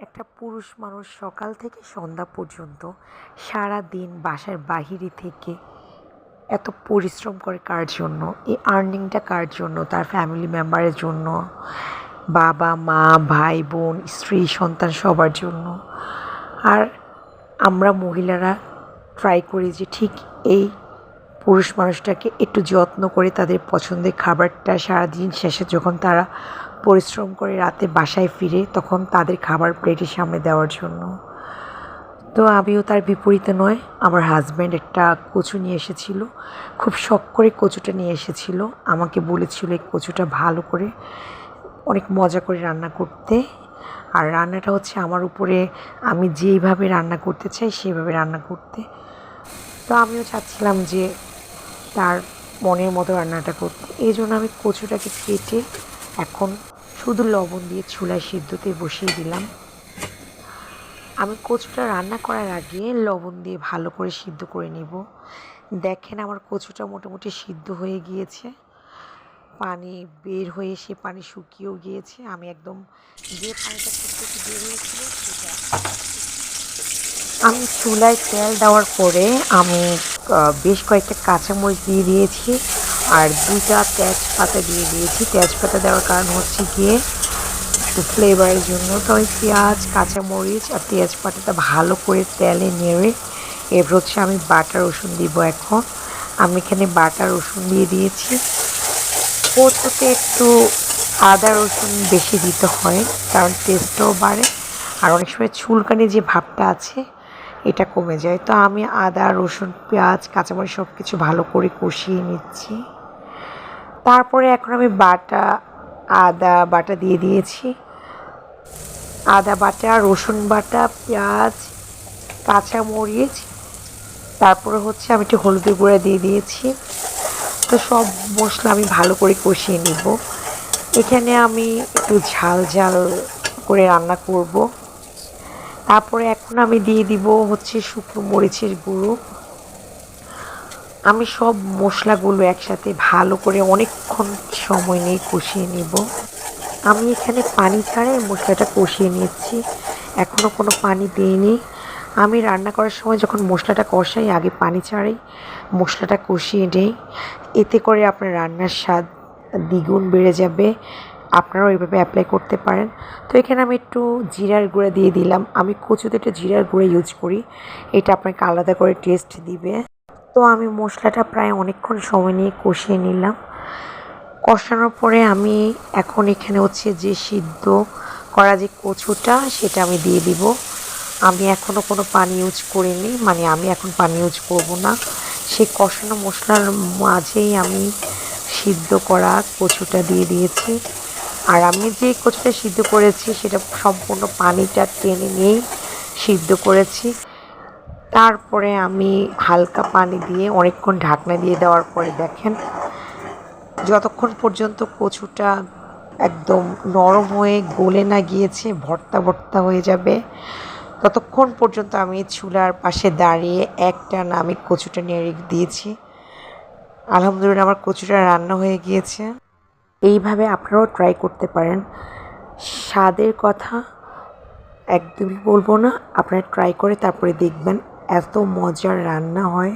একটা পুরুষ মানুষ সকাল থেকে সন্ধ্যা পর্যন্ত সারা দিন বাসার বাহিরে থেকে এত পরিশ্রম করে কার জন্য? এই আর্নিংটা কার জন্য? তার ফ্যামিলি মেম্বারের জন্য? বাবা, মা, ভাই, বোন, স্ত্রী, সন্তান সবার জন্য? আর আমরা মহিলারা ট্রাই করি যে ঠিক এই পুরুষ মানুষটাকে একটু যত্ন করে তাদের পছন্দের খাবারটা সারাদিন শেষে যখন তারা পরিশ্রম করে রাতে বাসায় ফিরে তখন তাদের খাবার প্লেটের সামনে দেওয়ার জন্য। তো আমিও তার বিপরীতে নয়, আমার হাজব্যান্ড একটা কচু নিয়ে এসেছিল। খুব শখ করে কচুটা নিয়ে এসেছিল। আমাকে বলেছিল এই কচুটা ভালো করে, অনেক মজা করে রান্না করতে। আর রান্নাটা হচ্ছে আমার উপরে, আমি যেইভাবে রান্না করতে চাই সেভাবে রান্না করতে। তো আমিও চাচ্ছিলাম যে তার মনের মতো রান্নাটা করতে। এই জন্য আমি কচুটাকে কেটে এখন শুধু লবণ দিয়ে চুলায় সিদ্ধতে বসিয়ে দিলাম। আমি কচুটা রান্না করার আগে লবণ দিয়ে ভালো করে সিদ্ধ করে নিব। দেখেন আমার কচুটা মোটামুটি সিদ্ধ হয়ে গিয়েছে। পানি বের হয়ে সে পানি শুকিয়েও গিয়েছে। আমি একদম যে পানিটা থেকে বের হয়েছিল সেটা আমি চুলায় তেল দেওয়ার পরে আমি বেশ কয়েকটা কাঁচামরিচ দিয়ে দিয়েছি। আর দুটা তেজপাতা দিয়ে দিয়েছি। তেজপাতা দেওয়ার কারণ হচ্ছে গিয়ে একটু ফ্লেভারের জন্য। তো আমি পেঁয়াজ, কাঁচামরিচ আর তেজপাতাটা ভালো করে তেলে নেড়ে এরপর হচ্ছে আমি বাটা রসুন দিব এখন। আমি এখানে বাটা রসুন দিয়ে দিয়েছি। কচুতে একটু আদা রসুন বেশি দিতে হয়, কারণ টেস্টটাও বাড়ে। আর অনেক সময় চুলকানি যে ভাবটা আছে, এটা কমে যায়। তো আমি আদা, রসুন, পেঁয়াজ, কাঁচামরিচ সব কিছু ভালো করে কষিয়ে নিচ্ছি। তারপরে এখন আমি বাটা, আদা বাটা দিয়ে দিয়েছি। আদা বাটা, রসুন বাটা, পেঁয়াজ কাঁচা মরিচ তারপরে হচ্ছে আমি একটু হলুদের গুঁড়া দিয়ে দিয়েছি। তো সব মশলা আমি ভালো করে কষিয়ে নিব। এখানে আমি একটু ঝাল ঝাল করে রান্না করব। তারপরে এখন আমি দিয়ে দিব হচ্ছে শুকনো মরিচের গুঁড়ো। আমি সব মশলাগুলো একসাথে ভালো করে অনেকক্ষণ সময় নিয়ে কষিয়ে নিব। আমি এখানে পানি ছাড়াই মশলাটা কষিয়ে নিচ্ছি এখনও কোনো পানি দিইনি। আমি রান্না করার সময় যখন মশলাটা কষাই, আগে পানি ছাড়াই মশলাটা কষিয়ে নেই। এতে করে আপনার রান্নার স্বাদ দ্বিগুণ বেড়ে যাবে। আপনারাও এইভাবে অ্যাপ্লাই করতে পারেন। তো এখানে আমি একটু জিরার গুঁড়া দিয়ে দিলাম। আমি কচুতে একটু জিরার গুঁড়া ইউজ করি। এটা আপনাকে আলাদা করে টেস্ট দিবে। তো আমি মশলাটা প্রায় অনেকক্ষণ সময় নিয়ে কষিয়ে নিলাম। কষানোর পরে আমি এখন এখানে হচ্ছে যে সিদ্ধ করা যে কচুটা, সেটা আমি দিয়ে দিব। আমি এখনও কোনো পানি ইউজ করিনি মানে আমি এখন পানি ইউজ করব না। সেই কষানো মশলার মাঝেই আমি সিদ্ধ করা কচুটা দিয়ে দিয়েছি। আর আমি যে কচুটা সিদ্ধ করেছি, সেটা সম্পূর্ণ পানিটা টেনে নিয়েই সিদ্ধ করেছি। তারপরে আমি হালকা পানি দিয়ে অনেকক্ষণ ঢাকনা দিয়ে দেওয়ার পরে দেখেন, যতক্ষণ পর্যন্ত কচুটা একদম নরম হয়ে গলে না গিয়েছে, ভর্তা ভর্তা হয়ে যাবে, ততক্ষণ পর্যন্ত আমি চুলার পাশে দাঁড়িয়ে একটা না আমি কচুটা নিয়ে রেখে দিয়েছি। আলহামদুলিল্লাহ আমার কচুটা রান্না হয়ে গিয়েছে। এইভাবে আপনারাও ট্রাই করতে পারেন। স্বাদের কথা একদমই বলব না, আপনারা ট্রাই করে তারপরে দেখবেন। এত মজার রান্না হয়।